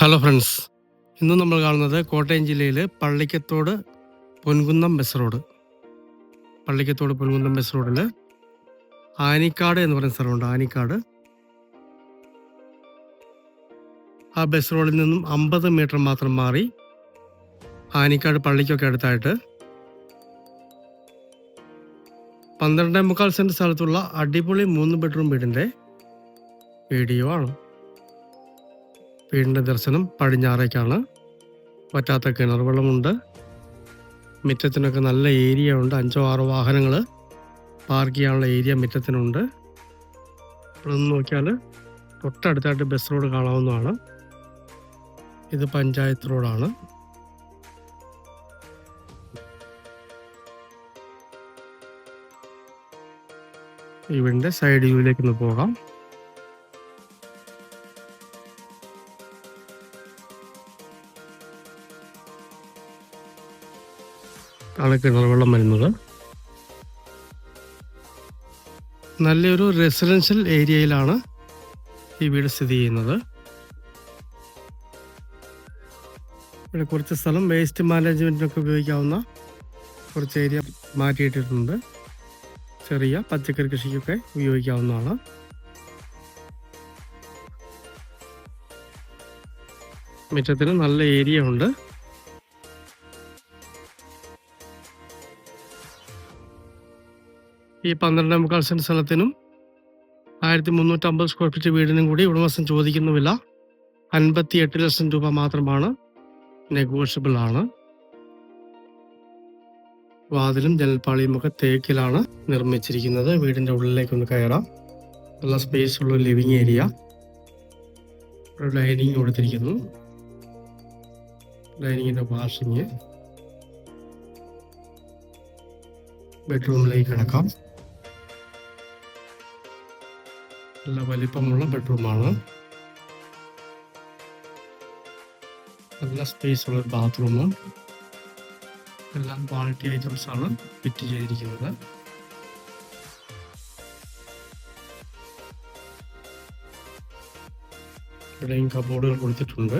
Hello friends ഇന്ന് നമ്മൾ കാണുന്നത് കോട്ടയം ജില്ലയിലെ Pallikkathodu Ponkunnam bus road. Pallikkathodu Ponkunnam bus റോഡിൽ ആനിക്കാട് എന്ന് പറയുന്ന സ്ഥലമുണ്ട് ആനിക്കാട്. ആ ബസ് റോഡിൽ നിന്നും അമ്പത് മീറ്റർ മാത്രം മാറി ആനിക്കാട് പള്ളിക്കൊക്കെ അടുത്തായിട്ട് പന്ത്രണ്ടേ മുക്കാൽ സെന്റ് സ്ഥലത്തുള്ള അടിപൊളി മൂന്ന് ബെഡ്റൂം വീടിന്റെ വീഡിയോ ആണ്. വീടിന്റെ ദർശനം പടിഞ്ഞാറേക്കാണ്. പറ്റാത്ത കിണർ വെള്ളമുണ്ട്. മുറ്റത്തിനൊക്കെ നല്ല ഏരിയ ഉണ്ട്. അഞ്ചോ ആറോ വാഹനങ്ങൾ പാർക്ക് ചെയ്യാനുള്ള ഏരിയ മുറ്റത്തിനുണ്ട്. ഇവിടെ നിന്ന് നോക്കിയാൽ തൊട്ടടുത്തായിട്ട് ബസ് റോഡ് കാണാവുന്നതാണ്. ഇത് പഞ്ചായത്ത് റോഡാണ്. വീടിന്റെ സൈഡ് വ്യൂവിലേക്ക് ഒന്ന് പോകാം. ആണ് കിണർ വെള്ളം വരുന്നത്. നല്ലൊരു റെസിഡൻഷ്യൽ ഏരിയയിലാണ് ഈ വീട് സ്ഥിതി ചെയ്യുന്നത്. ഇവിടെ കുറച്ച് സ്ഥലം വേസ്റ്റ് മാനേജ്മെന്റിനൊക്കെ ഉപയോഗിക്കാവുന്ന കുറച്ച് ഏരിയ മാറ്റിയിട്ടിട്ടുണ്ട്. ചെറിയ പച്ചക്കറി കൃഷിക്കൊക്കെ ഉപയോഗിക്കാവുന്നതാണ്. മുറ്റത്തിന് നല്ല ഏരിയ ഉണ്ട്. ഈ പന്ത്രണ്ടേ മുക്കാൽ സെന്റ് സ്ഥലത്തിനും ആയിരത്തി മുന്നൂറ്റമ്പത് സ്ക്വയർ ഫീറ്റ് വീടിനും കൂടി ഉടമസ്ഥൻ ചോദിക്കുന്ന വില അൻപത്തി എട്ട് ലക്ഷം രൂപ മാത്രമാണ്. നെഗോഷ്യബിൾ ആണ്. വാതിലും ജനൽപ്പാളിയും ഒക്കെ തേക്കിലാണ് നിർമ്മിച്ചിരിക്കുന്നത്. വീടിന്റെ ഉള്ളിലേക്ക് ഒന്ന് കയറാം. നല്ല സ്പേസ് ഉള്ള ലിവിങ് ഏരിയ ഒരു ലൈനിങ് കൊടുത്തിരിക്കുന്നു. ഡൈനിങ്ങിന്റെ വാഷിങ് ബെഡ്റൂമിലേക്ക് കിടക്കാം. നല്ല വലിപ്പമുള്ള ബെഡ്റൂമാണ്. നല്ല സ്പേസ് ഉള്ള ഒരു ബാത്റൂം. എല്ലാം ക്വാളിറ്റി ഐറ്റംസ് ആണ് ഫിറ്റ് ചെയ്തിരിക്കുന്നത്. ഇവിടെയും കബോർഡുകൾ കൊടുത്തിട്ടുണ്ട്.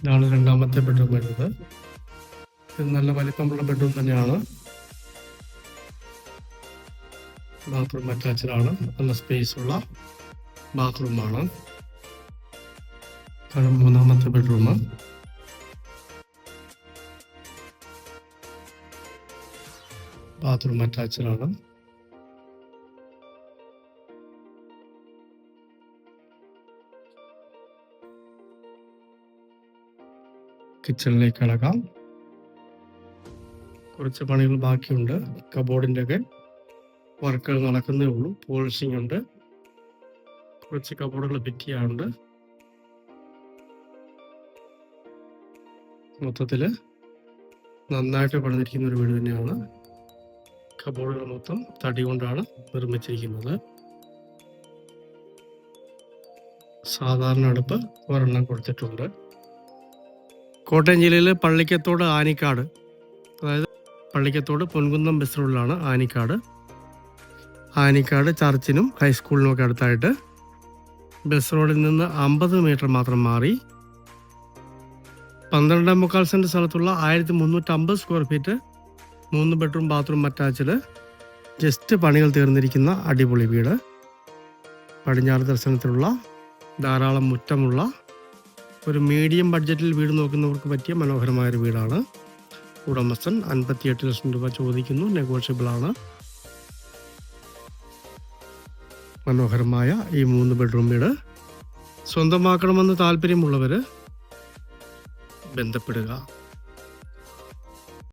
ഇതാണ് രണ്ടാമത്തെ ബെഡ്റൂം വരുന്നത്. ഇത് നല്ല വലിപ്പമുള്ള ബെഡ്റൂം തന്നെയാണ്. ബാത്റൂം അറ്റാച്ച്ഡ് ആണ് നല്ല സ്പേസ് ഉള്ള ബാത്റൂമാണ് കാരണം മൂന്നാമത്തെ ബെഡ്റൂം ബാത്റൂം അറ്റാച്ച്ഡ് ആണ് കിച്ചണിലേക്ക് ഇളകാം കുറച്ച് പണികൾ ബാക്കിയുണ്ട്. കബോർഡിന്റെ ഒക്കെ വർക്കുകൾ നടക്കുന്നേ ഉള്ളൂ. പോളിഷിംഗ് ഉണ്ട്. കുറച്ച് കബോർഡുകൾ ഫിറ്റ് ചെയ്യാറുണ്ട് മൊത്തത്തിൽ നന്നായിട്ട് പണിതിരിക്കുന്ന ഒരു വീട് തന്നെയാണ്. കബോർഡുകൾ മൊത്തം തടി കൊണ്ടാണ് നിർമ്മിച്ചിരിക്കുന്നത്. സാധാരണ അടുപ്പ് ഒരെണ്ണം കൊടുത്തിട്ടുണ്ട്. കോട്ടയം ജില്ലയിൽ പള്ളിക്കത്തോട് ആനിക്കാട്. അതായത് പള്ളിക്കത്തോട് പൊൻകുന്നം ബസ് റോഡിലാണ് ആനിക്കാട്. ആനിക്കാട് ചർച്ചിനും ഹൈസ്കൂളിനും ഒക്കെ അടുത്തായിട്ട്. ബസ് റോഡിൽ നിന്ന് അമ്പത് മീറ്റർ മാത്രം മാറി. പന്ത്രണ്ടേ മുക്കാൽ സെന്റ് സ്ഥലത്തുള്ള ആയിരത്തി മുന്നൂറ്റമ്പത് സ്ക്വയർ ഫീറ്റ് മൂന്ന് ബെഡ്റൂം ബാത്റൂം അറ്റാച്ച്ഡ് ജസ്റ്റ് പണികൾ തീർന്നിരിക്കുന്ന അടിപൊളി വീട്. പടിഞ്ഞാറ് ദർശനത്തിലുള്ള ധാരാളം മുറ്റമുള്ള ഒരു മീഡിയം ബഡ്ജറ്റിൽ വീട് നോക്കുന്നവർക്ക് പറ്റിയ മനോഹരമായൊരു വീടാണ്. ഉടമസ്ഥൻ അൻപത്തിയെട്ട് ലക്ഷം രൂപ ചോദിക്കുന്നു നെഗോഷ്യബിൾ മനോഹരമായ ഈ മൂന്ന് ബെഡ്റൂം വീട്. സ്വന്തമാക്കണമെന്ന് താല്പര്യമുള്ളവർ ബന്ധപ്പെടുക.